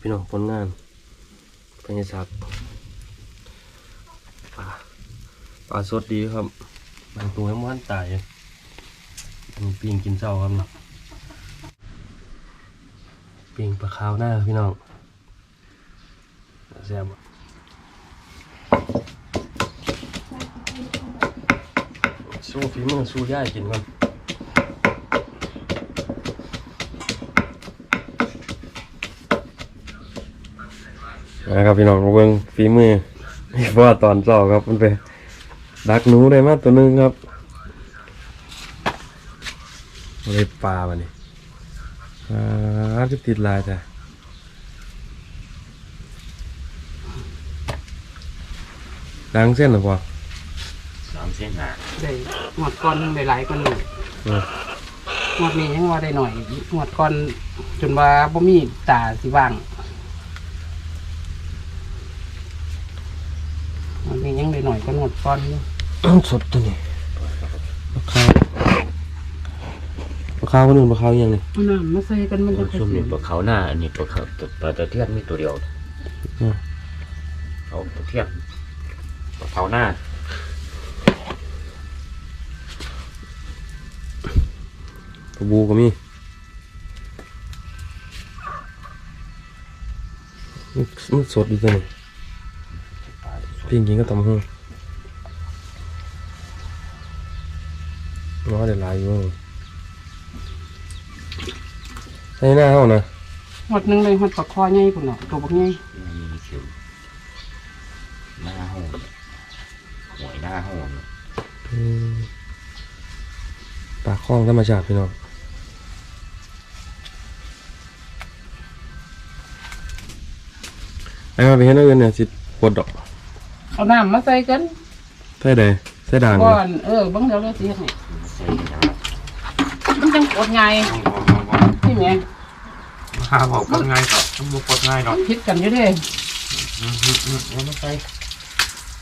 พี่น้องผลงานพญศักดิ์ปลาปลาสดดีครับบางตัวมันตายอันนี้ปิงกินเจ้าครับนี่ปิงปลาขาวหน้าพี่น้องแซ่บสู้ฝีมือสู้ย่ายกินก่อน นะครับพี่น้องมาเบิ้งฝีมือเพราะว่าตอนเช้าครับ มันไปดักหนูได้มาตัวหนึงครับมันเลยปลาบันนี้อ่าก็ติดลายแต่ดังเส้นหรือเปล่าสามเส้นหาได้หมดก่อนได้หลายก่อนนี่เออหมดนี้ยังว่าได้หน่อยหมดก่อนจนว่าบ่มีตาสิว่างหมดนี้ยัง ได้หน่อยก็หมดก่อนอยู่สดตัวนี้ปลาขาวปลาขาวคนอื่นปลาขาวยังนี่เอาน้ำมาใส่กันมันจะช่วงนี้ปลาเขาหน้าอันนี้ปลาเขาปลาตะเทียนมีตัวเดียวอืมเอาตะเทียนปลาเขาหน้าปลาบูก็มีมันมันสดดีตัวนี้ปลาพี่กินก็ตำหูน้อยเดี๋ยวลายอยู่ใส่หน้าเขานะหมดหนึงเลยหมดปลาคอใหญ่พุ่นน่ะตัวบักใหญ่มีคิวหน้าห้องหวยหน้าห้องอืมปากคล้องธรรมชาติพี่น้องไอ้มาไปเห็นแล้วกันเนี่ยสิปวดดอก เอาน้ำมาใส่กันใส่ใดใส่ด่างก่เลอยนเออเบิ่งเดี๋ยวเราสิเฮ็ดให้ใส่นะมันจังกดง่ายนี่แหม่หาบอกง่ายครับต้องบอกง่ายหรมัอกนผิดกันอยู่เด้อืมอืมอืมแล้วมันใส่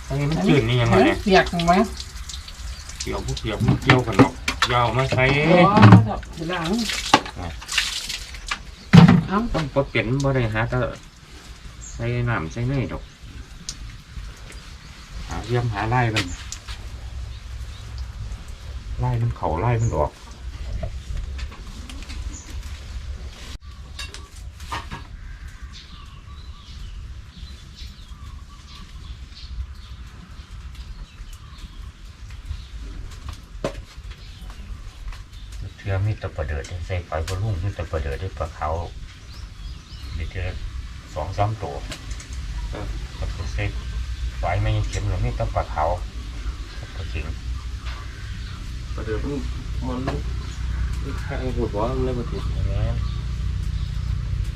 ใส่มันจืดนี่ยังไงเนี่ย เปียกไหมเกี่ยวพวกเกี่ยวมันเกี่ยวกันหรอกยาวมาใช้อ๋อครับเดี๋ยวล้างเอ้าต้องปลดเปลี่ยนบ่ได้หาแต่ใส่น้ำใส่เนยดอกหา เยี่ยมหาไล่มันไล่มันเขาไล่มันออกเทือมีแตะประเดิดใส่ไฟบอลลุ่มมีแตะประเดิดด้วยปลาเขาเดี๋ยวเทือสองสามตัวแล้วก็ใส่ ไฟไม่เข็มแล้วมีแตะปลาเขาแล้วก็ขิงประเดี๋ยวมันมันข้างหัวว่ามันเลยมาติดอย่างนี้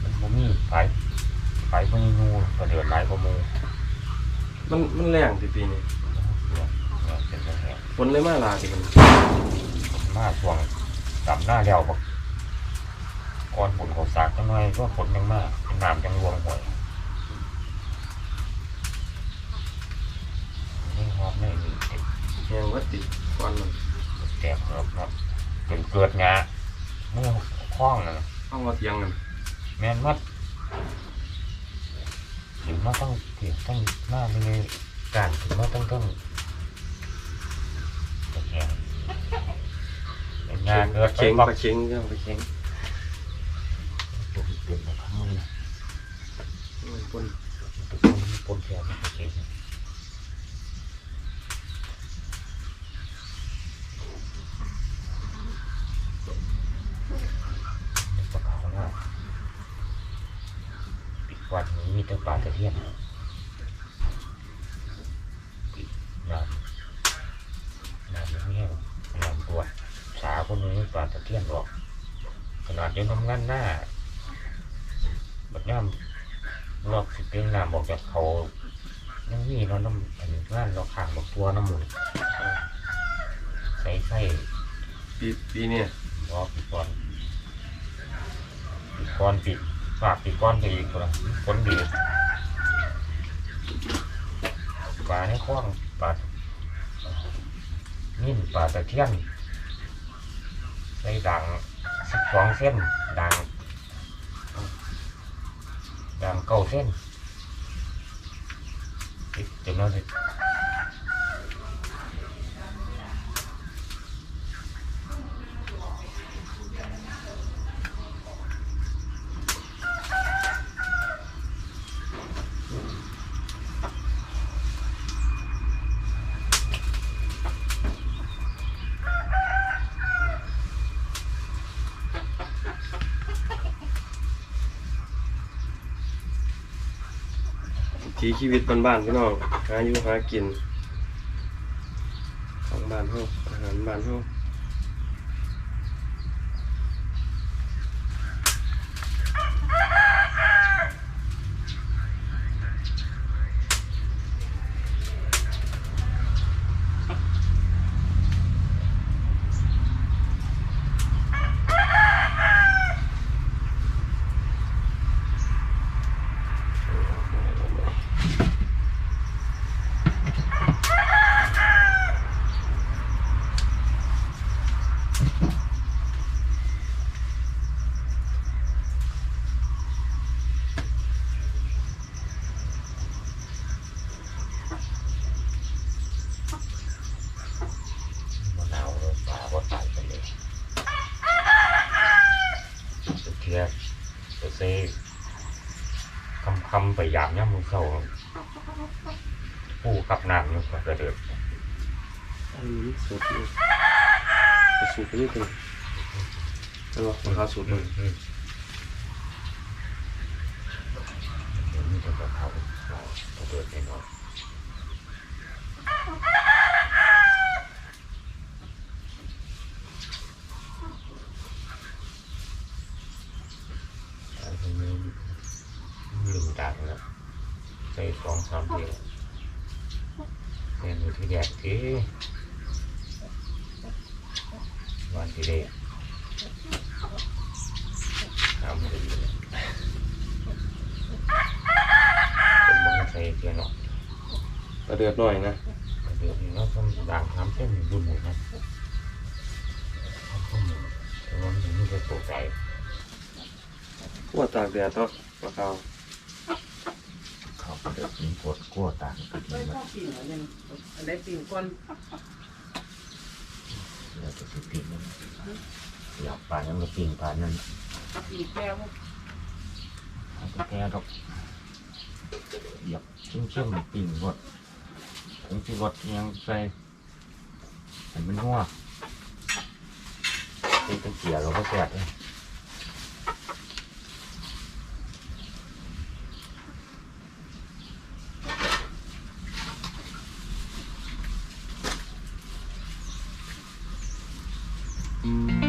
มันบ่มีไฟไฟบ่มีงูประเดิดหลายกว่าหมูมันมันแรงทีปีนี้เนี่ยเนี่ยเป็นจังไงฝนเลยมาลาทีมันมาช่วงต่ำหน้าเดียวบักก่อนฝนเขาสากจังหน่อยก็ฝนยังมากเป็นน้ำจังรวงห่วยนี่ฮอด ไม่มีแหงวัดติดควันมันแตกครับครับจนเกิดงาเมื่อคล้องนะเข้ามาเทียงกันแม่นวัดถึงมาต้องเปลี่ยนต้องหน้าเลยการถึงมาต้องต้องตะแคงเป็นงานเกิดเค็งบักปลาเค็งก็ปลาเค็งตัวเปลี่ยนมาครั้งเลยนะมันปนตัวนี้ปนแขนตะแคงปลาขาวหน้าปิดวันนี้มี แต่ปลาตะเพียนปิดน้ำน้ำไม่แห้งน้ำตัวสาคนนี้ปลาตะเพียนหรอก ขนาดยังทำงานหน้าบัดย่ำรอบสิเป็นน้ำบอกจากเขายังมีเนาะน้ำอันงานเราข้างบอกตัวน้ำหมูใส่ใส่ปีปีเนี่ยรอปีก่อนปีก่อนปี ฝากปีก่อนไปอีกตัวคนดีปลาในคล้องปลานิ่นปลาตะเทียนใส่ดังสิบสองเส้นดังยางเก้าเส้นติดจำนวนสิ ทีชีวิตบ้านๆพี่น้องหาอยู่หากิน ของบ้านเฮาอาหารบ้านเฮา มะนาวเลยปลาว่าตายไปเลยสุดเทียไปเซ่คำคำๆไปยามย่ำมือเข้าผู้กับน้ำอยู่กระเดิดอันนี้สดอยู่กระสุนไปนิดนึงแล้วก็ราคาสุดอืเลย มอืมเดี๋ยวนี้จะกระเขาเรากระเดิดแน่นอนอันนี้ลืม ตาไปแล้วใส่สองสามเดียวเรียนอยู่ที่แดกที่วันที่เด็กทำเลยเป็นมองใส่เพียงหรอกกระเดือดหน่อยนะเดี๋ยวนี้เราต้องด่างน้ำเส้นบุญหมดครับแต่ว่ามันไม่ได้ตกใจพวกตากแดดเนาะราคา เขาเดือดกินปวดกลัวต่างกันไม่ชอบปิ่นเหรอเนี่ยอันใดปิ่นก่อนเราจะสิปิดมันอยากป่านั้นก็ปิ่นป่านั้นปิ่นแก้วเอาไปแก้ดอกอยากชุ่มเชื่อมๆปิ่นหมดถึงที่รถยังใส่เห็นมันหัวเป็นตะเกียบเราก็แกะเลย ป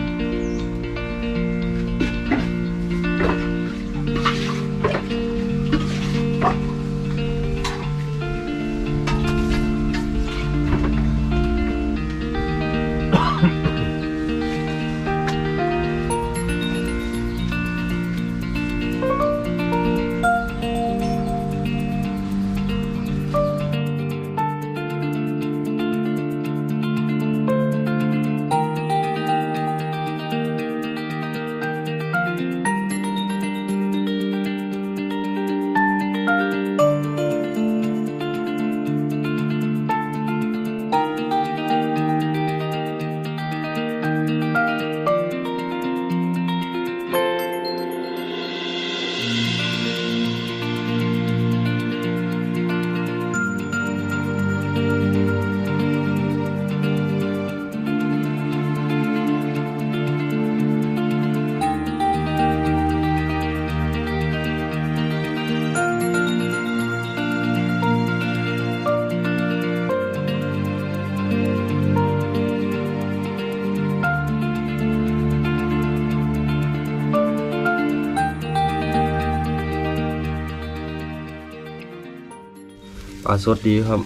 ลาสดดีครับ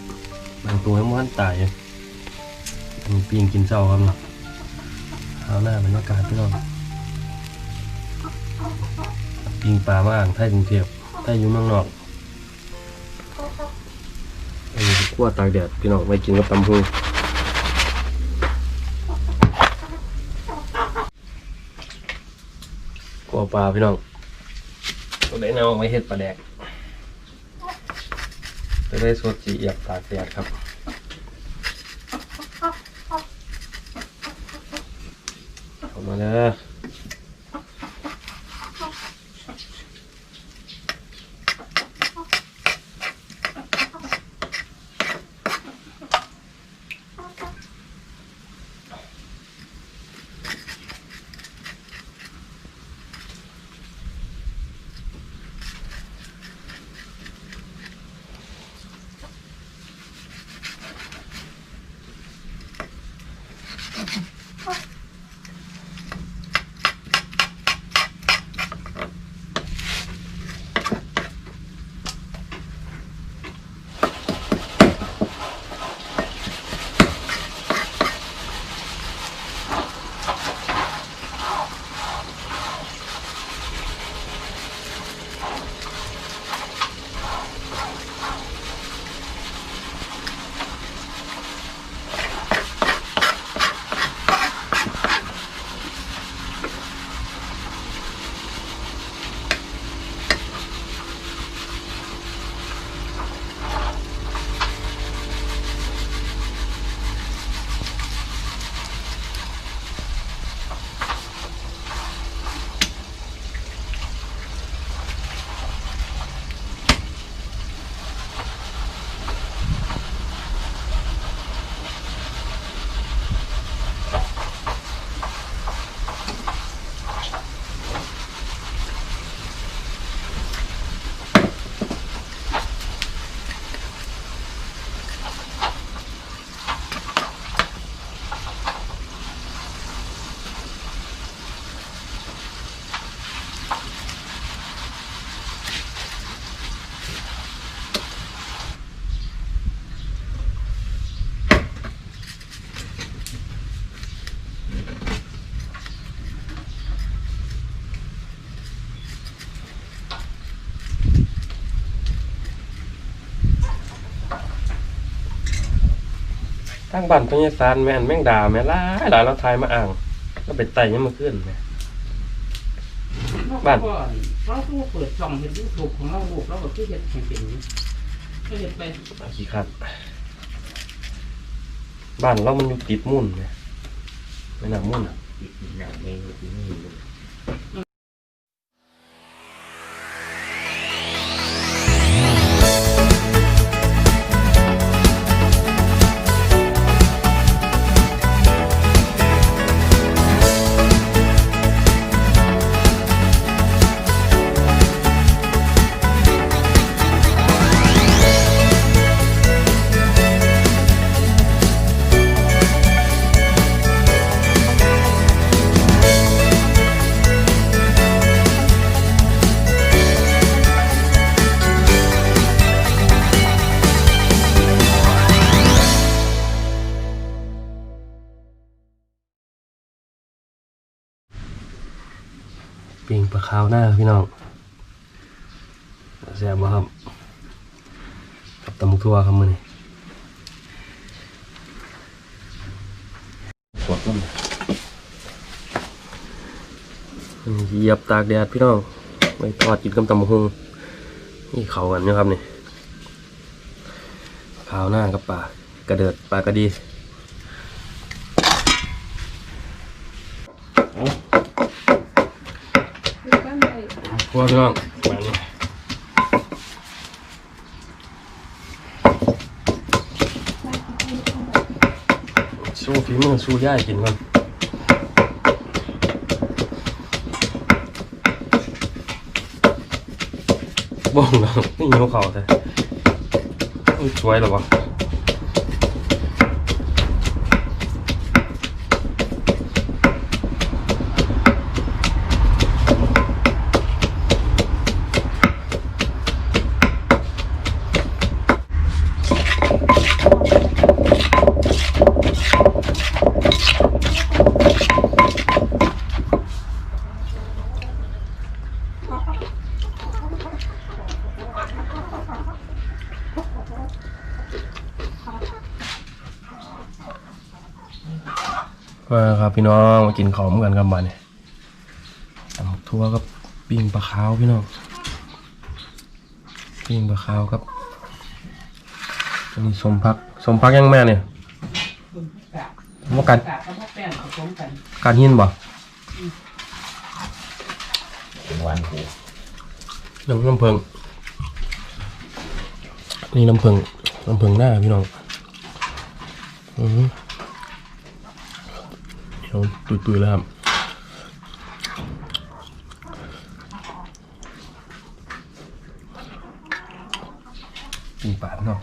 บางตัวให้มันตายอยู่มีปีงกินเจ้าครับเนาะหาวหน้าบรรยากาศพี่น้องปีงปลาบ้างไทยกรุงเทพไทยอยู่เมืองนอกเออขั้วตากแดดพี่น้องไปกินกับตำพูขั้วปลาพี่น้องตัวได้เอาไว้เฮ็ดปลาแดก ตัวได้สดจีเอียบตากแดดครับเข้ามาเลย ทางบ้านตัวยายซานแม่นแม่งด่าแม่หลายหลายเราทายมาอ่างก็เป็นไตยังมาขึ้นแม่บ้านเราต้องเปิดช่องเห็นยูทูบของเราลูกเราก็คือเห็ดแข่งเป็นอย่างนี้ก็เห็ดไปอาขี้คัดบ้านเรามันอยู่ติดมุ่นแม่ไม่น่ามุ่นอะอีกอย่างหนึงที่นี่ ลยปิงปลาขาวหน้าพี่น้องแซ่บบ่ครับกับตำบักทั่วครับมื้อนี้กดมันอืมเหยียบตากแดดพี่น้องไปทอดกินกับตำบักหุ่งนี่เขากันเนาะครับนี่ขาวหน้ากับปลากระเดิดปลากระดี ครัวพี่น้องมานี่สู้ฝีมือสู้ย่ายกินก่อนบ้องแล้วนี่หิวเขาแต่อุ๊ยสวยหรอวะ พี่น้องมากินของกันกันบ้านเนี่ยตำบักทั่วกับปิ้งปลาขาวพี่น้องปิ้งปลาขาวครับอันนี้สมพักสมพักยังแม่เนี่ยกะว่าการกะกับพวกแป้งผสมกันการหินบ่หวานหูน้ำน้ำเพิงนี่น้ำเพิงน้ำเพิงหน้าพี่น้องอือ เดี๋ยวตุยๆแล้วครับกินปาดเนาะ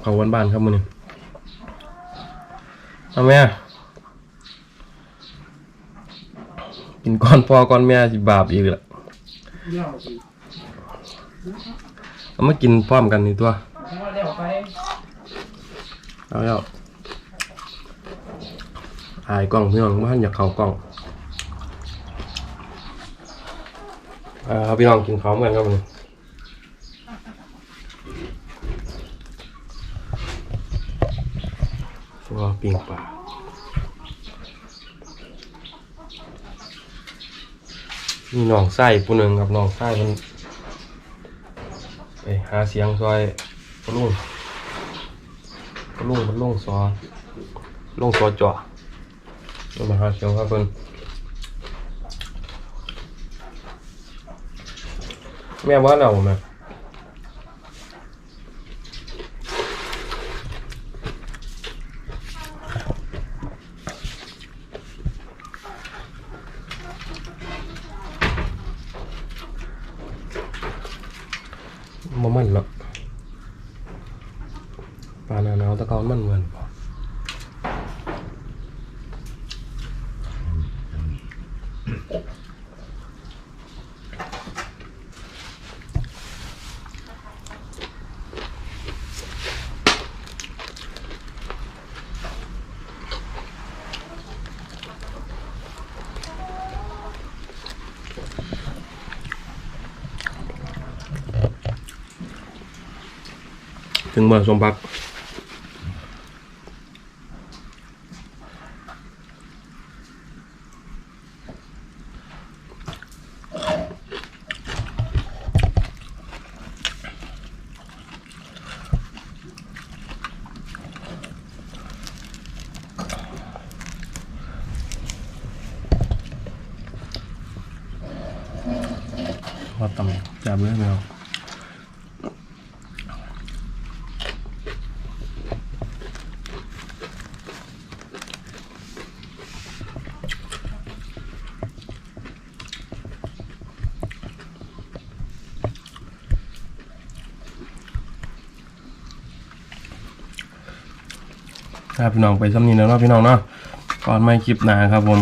เขาวันบ้านครับมือนี่เอาแม่กินก้อนพอก้อนแม่สิบาปอีกละเดี่ยวเอามากินพร้อมกันนี่ตัวเดี๋ยวไปเอาแล้ว อายกล้องพี่น้องบ้านอยากเข้ากล้องเอ่าพี่น้องกินข้าวเหมือนกันครับผมตัวปิงปลานี่น้องไส้ผู้หนึ่งครับน้องไส้มันไปหาเสียงซอยพะลุงก็ลุงมันลุงซอลุงซอจ่อ มามาหาเชียวครับเพิ่นแม่ว่าเราแม่บ่มันหรอกปลาหนาหนาวตะกอนมันเหมือนบ่ ถึงเมื่อสมพักว่าตำจับเลยไหมครับ ครับพี่น้องไปซ้ำนี้แล้วเนาะพี่น้องเนาะก่อนไม่คลิปหนาครับผม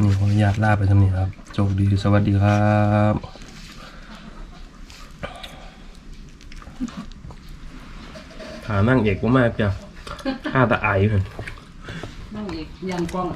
นี่ขออนุญาตลาไปซ้ำนี้ครับโชคดีสวัสดีครับหานั่งเอกว่ามากจ้ะข้าตะไอเพิ่นนั่งเอกยันกล้อง